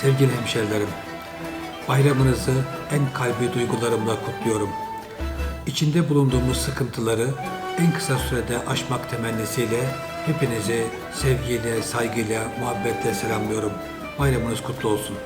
Sevgili hemşerilerim, bayramınızı en kalbi duygularımla kutluyorum. İçinde bulunduğumuz sıkıntıları en kısa sürede aşmak temennisiyle hepinizi sevgiyle, saygıyla, muhabbetle selamlıyorum. Bayramınız kutlu olsun.